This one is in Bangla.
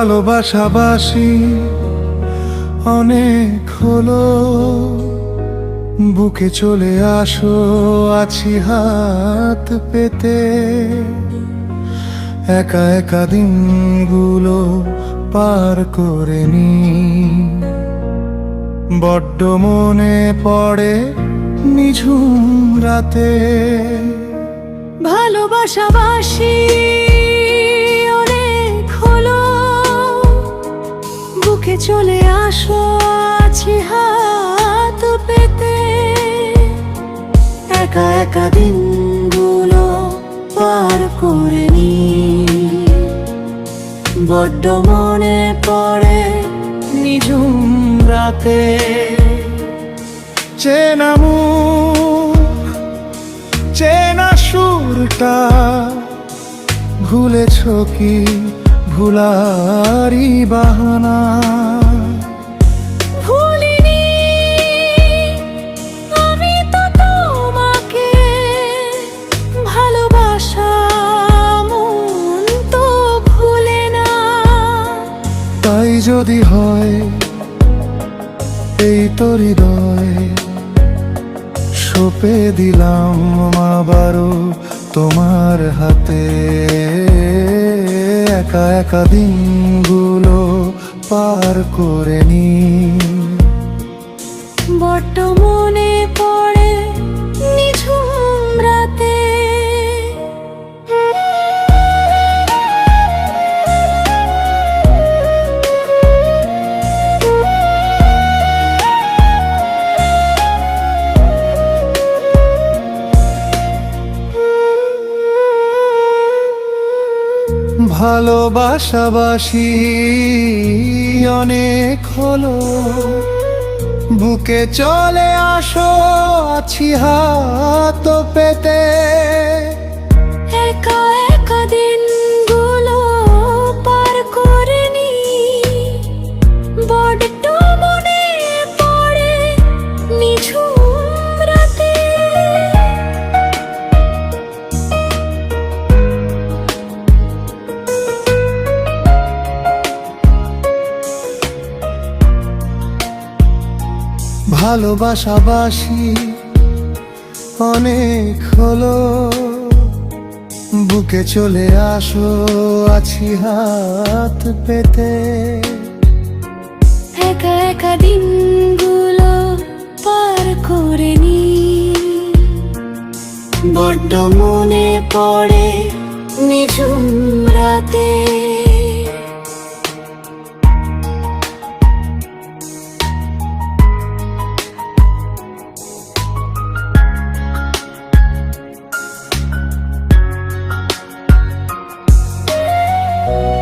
ভালোবাসাবাসি অনেক হলো। বুকে চলে আসো, আছি হাত পেতে। একা একা দিনগুলো পার করে নি। বড্ড মনে পড়ে নিঝুম রাতে। ভালোবাসাবাসি বুকে চলে আসো আছি হাত পেতে। একা একা দিনগুলো পার করে নি। বড্ড মনে পড়ে নিঝুম রাতে। চেনা মুখ চেনা সুরটা ভুলেছ কি ভুলারি বাহানা? তাই যদি হয়, এই তো হৃদয়। দিলাম আবারও তোমার হাতে। একা একা দিনগুলো পার করে নি। ভালোবাসাবাসি অনেক হলো। বুকে চলে আসো আছি হাত পেতে ভালোবাসাবাসি অনেক হলো। বুকে চলে আসো, আছি হাত পেতে। একা একা দিনগুলো পার করে নি। বড্ড মনে পড়ে নিঝুম রাতে। Bye.